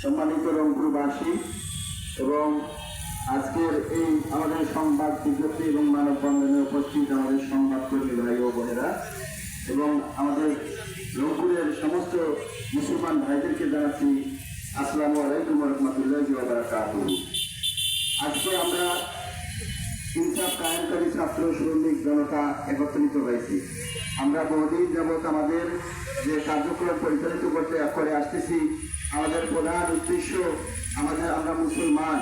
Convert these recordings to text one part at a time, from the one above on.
সম্মানিত রংপুরবাসী এবং আজকের এই আমাদের সংবাদ বিজ্ঞপ্তি এবং মানববন্ধনে উপস্থিত আমাদের সংবাদকর্মী ভাই ও বোনেরা, এবং আমাদের রংপুরের সমস্ত মুসলমান ভাইদেরকে জানাচ্ছি, আসসালামু আলাইকুম রহমতুল্লাহ আজকে আমরা ইনসাফ কায়েমকারী ছাত্র শ্রমিক জনতা একত্রিত হয়েছি। আমরা বহুদিন যাবৎ আমাদের যে কার্যক্রম পরিচালিত করতে করে আসতেছি, আমাদের প্রধান উদ্দেশ্য আমাদের আমরা মুসলমান।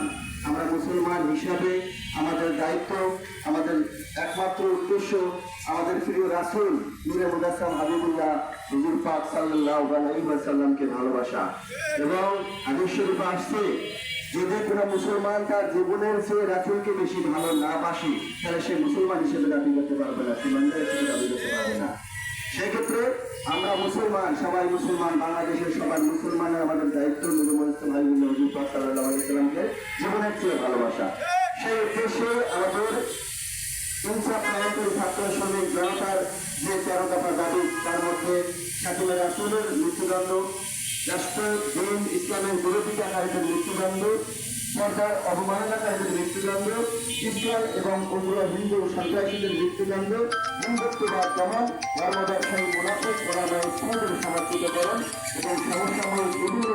আমরা মুসলমান হিসাবে আমাদের দায়িত্ব, আমাদের একমাত্র উদ্দেশ্য আমাদের প্রিয় রাসুল নূরে মুদাসসাম হাবিবুল্লাহ হুজুর পাক সাল্লাল্লাহু আলাইহি ভালোবাসা। এবং হাদিস শরীফে আসছে যদি কোনো মুসলমান তার জীবনের চেয়ে রাসুলকে বেশি ভালো না বাসি, তাহলে সে মুসলমান হিসেবে দাবি করতে পারবে না সীমান্দার হিসেবে দাবি করতে পারবে না। সেক্ষেত্রে আমরা মুসলমান, সবাই মুসলমান, বাংলাদেশের সবাই মুসলমানের আমাদের দায়িত্ব নিরমস্ত ভাই হজুর পাক সাল্লাহ আলাইসাল্লামকে জীবনের চেয়ে ভালোবাসা। সেই উদ্দেশ্যে আমাদের ইনসাফ নায়কের ছাত্র শ্রমিক জনতার যে তেরো দফা দাবি, তার মধ্যে খাতুনে রাসুলের মৃত্যুদণ্ড, রাষ্ট্র দিন ইসলামের বিরোধিতাকারীদের মৃত্যুদণ্ড, সরকার অবমাননাকারীদের মৃত্যুদণ্ড, ইসলাম এবং অন্য হিন্দু সন্ত্রাসীদের মৃত্যুদণ্ড হিন্দুত্ববাদ দমন ধর্ম ব্যবসায়ী মুনাফিক ওরা সমর্থিতকরণ এবং সমসাময়িক বিভিন্ন